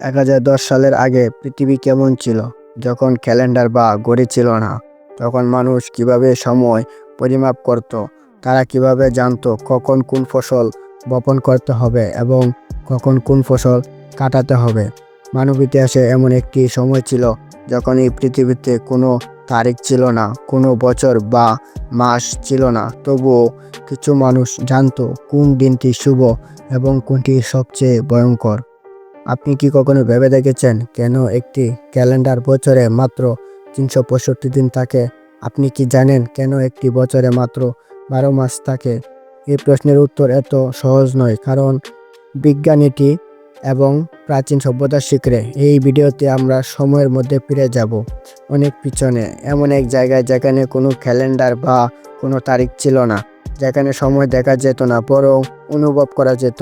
এক হাজার দশ সালের আগে পৃথিবী কেমন ছিল? যখন ক্যালেন্ডার বা ঘড়ি ছিল না, তখন মানুষ কীভাবে সময় পরিমাপ করত? তারা কীভাবে জানতো কখন কোন ফসল বপন করতে হবে এবং কখন কোন ফসল কাটাতে হবে? মানব ইতিহাসে এমন একটি সময় ছিল যখন এই পৃথিবীতে কোনো তারিখ ছিল না, কোনো বছর বা মাস ছিল না। তবুও কিছু মানুষ জানতো কোন দিনটি শুভ এবং কোনটি সবচেয়ে ভয়ঙ্কর। আপনি কি কখনো ভেবে দেখেছেন কেন একটি ক্যালেন্ডার বছরে মাত্র তিনশো পঁয়ষট্টি দিন থাকে? আপনি কি জানেন কেন একটি বছরে মাত্র বারো মাস থাকে? এই প্রশ্নের উত্তর এত সহজ নয়, কারণ বিজ্ঞানীটি এবং প্রাচীন সভ্যতার শিখরে এই ভিডিওতে আমরা সময়ের মধ্যে ফিরে যাব। অনেক পিছনে, এমন এক জায়গায় যেখানে কোনো ক্যালেন্ডার বা কোনো তারিখ ছিল না, যেখানে সময় দেখা যেত না, বরং অনুভব করা যেত।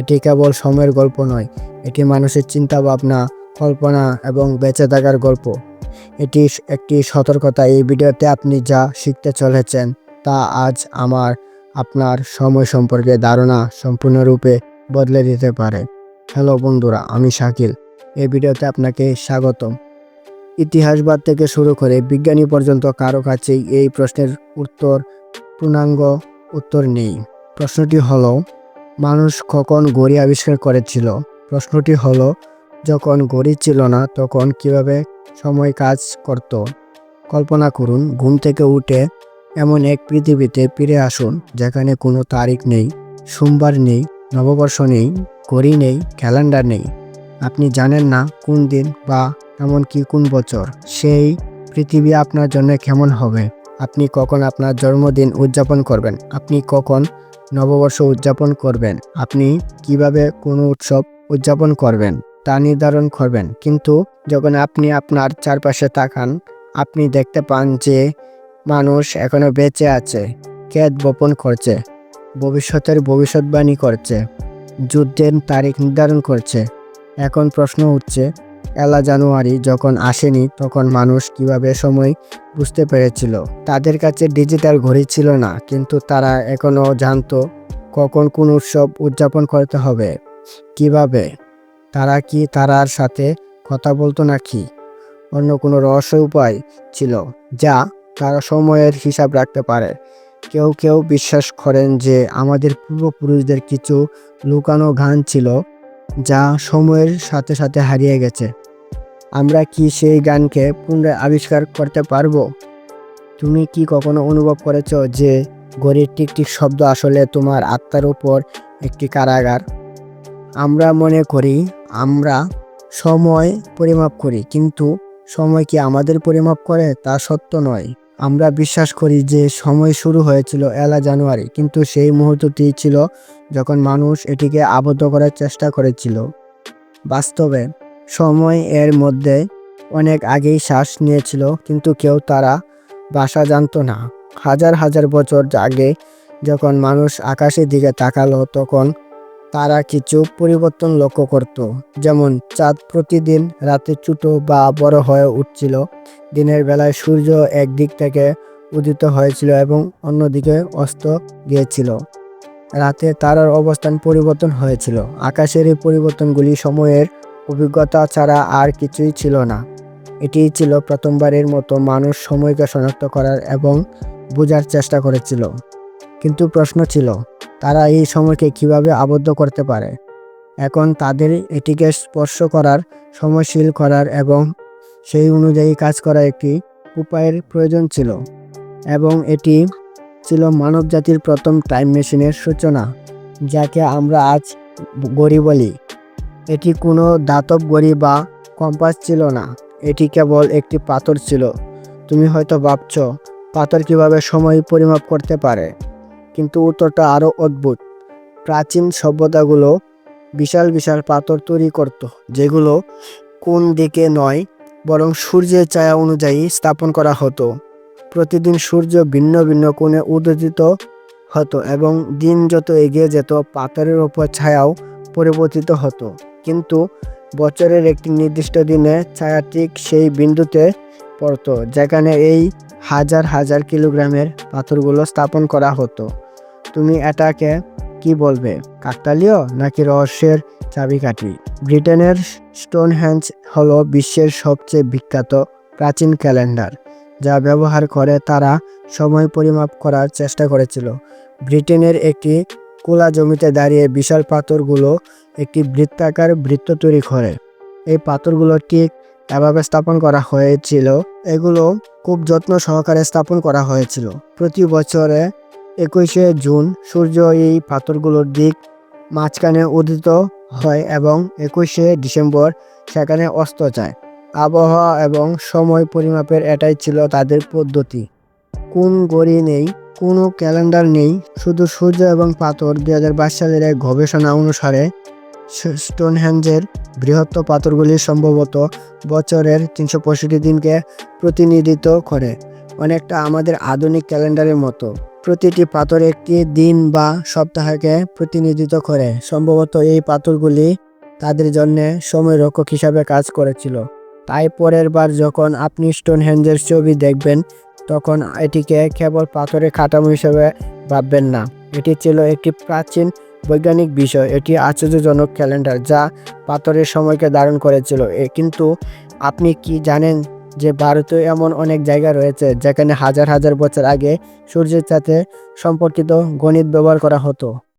এটি কেবল সময়ের গল্প নয়, এটি মানুষের চিন্তা ভাবনা কল্পনা এবং বেঁচে থাকার গল্প। এটি একটি সতর্কতা। এই ভিডিওতে আপনি যা শিখতে চলেছেন তা আজ আমার, আপনার সময় সম্পর্কে ধারণা সম্পূর্ণরূপে বদলে দিতে পারে। হ্যালো বন্ধুরা, আমি শাকিল। এই ভিডিওতে আপনাকে স্বাগতম। ইতিহাসবাদ থেকে শুরু করে বিজ্ঞানী পর্যন্ত কারও কাছেই এই প্রশ্নের উত্তর, পূর্ণাঙ্গ উত্তর নেই। প্রশ্নটি হলো মানুষ কখন ঘড়ি আবিষ্কার করেছিল? প্রশ্নটি হলো, যখন ঘড়ি ছিল না, তখন কীভাবে সময় কাজ করত? কল্পনা করুন, ঘুম থেকে উঠে এমন এক পৃথিবীতে ফিরে আসুন, যেখানে কোনো তারিখ নেই, সোমবার নেই, নববর্ষ নেই, ঘড়ি নেই, ক্যালেন্ডার নেই। আপনি জানেন না কোন দিন বা এমনকি কোন বছর। সেই পৃথিবী আপনার জন্য কেমন হবে? আপনি কখন আপনার জন্মদিন উদযাপন করবেন? আপনি কখন নববর্ষ উদযাপন করবেন। আপনি কীভাবে কোনো উৎসব উদযাপন করবেন তা নির্ধারণ করবেন। কিন্তু যখন আপনি আপনার চারপাশে তাকান, আপনি দেখতে পান যে মানুষ এখনও বেঁচে আছে ক্ষেত বপন করছে, ভবিষ্যতের ভবিষ্যৎবাণী করছে, যুদ্ধের তারিখ নির্ধারণ করছে। এখন প্রশ্ন উঠছে এলা জানুয়ারি যখন আসেনি, তখন মানুষ কীভাবে সময় বুঝতে পেরেছিল? তাদের কাছে ডিজিটাল ঘড়ি ছিল না, কিন্তু তারা এখনও জানতো কখন কোন উৎসব উদযাপন করতে হবে। কীভাবে? তারা কি তারার সাথে কথা বলতো নাকি? অন্য কোনো রহস্য উপায় ছিল যা তারা সময়ের হিসাব রাখতে পারে। কেউ কেউ বিশ্বাস করেন যে আমাদের পূর্বপুরুষদের কিছু লুকানো গান ছিল যা সময়ের সাথে সাথে হারিয়ে গেছে। আমরা কি সেই গানকে পুনরায় আবিষ্কার করতে পারব? তুমি কি কখনো অনুভব করেছ যে ঘড়ির টিকটিক শব্দ আসলে তোমার আত্মার উপর একটি কারাগার? আমরা মনে করি, আমরা সময় পরিমাপ করি, কিন্তু সময় কি আমাদের পরিমাপ করে তা সত্য নয়। আমরা বিশ্বাস করি যে সময় শুরু হয়েছিল এলা জানুয়ারি, কিন্তু সেই মুহূর্তটি ছিল যখন মানুষ এটিকে আবদ্ধ করার চেষ্টা করেছিল। বাস্তবে সময় এর মধ্যে অনেক আগেই শ্বাস নিয়েছিল, কিন্তু কেউ তারা বাসা জানতো না। হাজার হাজার বছর আগে যখন মানুষ আকাশের দিকে তাকালো, তখন তারা কিছু পরিবর্তন লক্ষ্য করত। যেমন চাঁদ প্রতিদিন রাতে ছোটো বা বড় হয়ে উঠছিল, দিনের বেলায় সূর্য একদিক থেকে উদিত হয়েছিল এবং অন্যদিকে অস্ত গিয়েছিল। রাতে তারার অবস্থান পরিবর্তন হয়েছিল। আকাশের এই পরিবর্তনগুলি সময়ের অভিজ্ঞতা ছাড়া আর কিছুই ছিল না। এটিই ছিল প্রথমবারের মতো মানুষ সময়কে শনাক্ত করার এবং বোঝার চেষ্টা করেছিল। কিন্তু প্রশ্ন ছিল, তারা এই সময়কে কীভাবে আবদ্ধ করতে পারে? এখন তাদের এটিকে স্পর্শ করার, সময়শীল করার এবং সেই অনুযায়ী কাজ করার একটি উপায়ের প্রয়োজন ছিল। এবং এটি ছিল মানবজাতির প্রথম টাইম মেশিনের সূচনা, যাকে আমরা আজ গড়ি বলি এটি কোনো দাতব গড়ি বা কম্পাস ছিল না। এটি কেবল একটি পাথর ছিল। তুমি হয়তো ভাবছ, পাথর কীভাবে সময় পরিমাপ করতে পারে? কিন্তু উত্তরটা আরও অদ্ভুত। প্রাচীন সভ্যতাগুলো বিশাল বিশাল পাথর তৈরি করত, যেগুলো কোন দিকে নয়, বরং সূর্যের ছায়া অনুযায়ী স্থাপন করা হতো। প্রতিদিন সূর্য ভিন্ন ভিন্ন কোণে উদ্যোজিত হতো এবং দিন যত এগিয়ে যেত, পাথরের ওপর ছায়াও পরিবর্তিত হতো। কিন্তু বছরের একটি নির্দিষ্ট দিনে ছায়া ঠিক সেই বিন্দুতে পড়তো, যেখানে এই হাজার হাজার কিলোগ্রামের পাথরগুলো স্থাপন করা হতো। তুমি এটাকে কি বলবে, কাকতালীয় নাকি রহস্যের চাবিকাঠি? ব্রিটেনের স্টোনহ্যাঞ্জ হল বিশ্বের সবচেয়ে বিখ্যাত প্রাচীন ক্যালেন্ডার, যা ব্যবহার করে তারা সময় পরিমাপ করার চেষ্টা করেছিল। ব্রিটেনের একটি কোলা জমিতে দাঁড়িয়ে বিশাল পাথরগুলো একটি বৃত্তাকার বৃত্ত তৈরি করে। এই পাথরগুলো ঠিক এভাবে স্থাপন করা হয়েছিল। এগুলো খুব যত্ন সহকারে স্থাপন করা হয়েছিল। প্রতি বছরে একুশে জুন সূর্য এই পাথরগুলোর দিক মাঝখানে উদিত হয় এবং একুশে ডিসেম্বর সেখানে অস্ত যায়। আবহাওয়া এবং সময় পরিমাপের এটাই ছিল তাদের পদ্ধতি। কোন গড়ি নেই কোনো ক্যালেন্ডার নেই, শুধু সূর্য এবং পাথর দু হাজার বাইশ সালের এক গবেষণা অনুসারে স্টোনহ্যাঞ্জের বৃহত্ত পাথরগুলি সম্ভবত বছরের তিনশো পঁয়ষট্টি দিনকে প্রতিনিধিত্ব করে, অনেকটা আমাদের আধুনিক ক্যালেন্ডারের মতো। প্রতিটি পাথর একটি দিন বা সপ্তাহকে প্রতিনিধিত্ব করে, সম্ভবত এই পাথরগুলি তাদের জন্য সময় রক্ষক হিসাবে কাজ করেছিল। তাই পরের বার যখন আপনি স্টোনহ্যাঞ্জের ছবি দেখবেন তখন এটিকে কেবল পাথরের কাঠামো হিসেবে ভাববেন না। এটি ছিল একটি প্রাচীন বৈজ্ঞানিক বিষয়। এটি আশ্চর্যজনক ক্যালেন্ডার যা পাথরের সময়কে ধারণ করেছিল। কিন্তু আপনি কি জানেন যে ভারতে এমন অনেক জায়গা রয়েছে যেখানে হাজার হাজার বছর আগে সূর্যের সাথে সম্পর্কিত গণিত ব্যবহার করা হতো?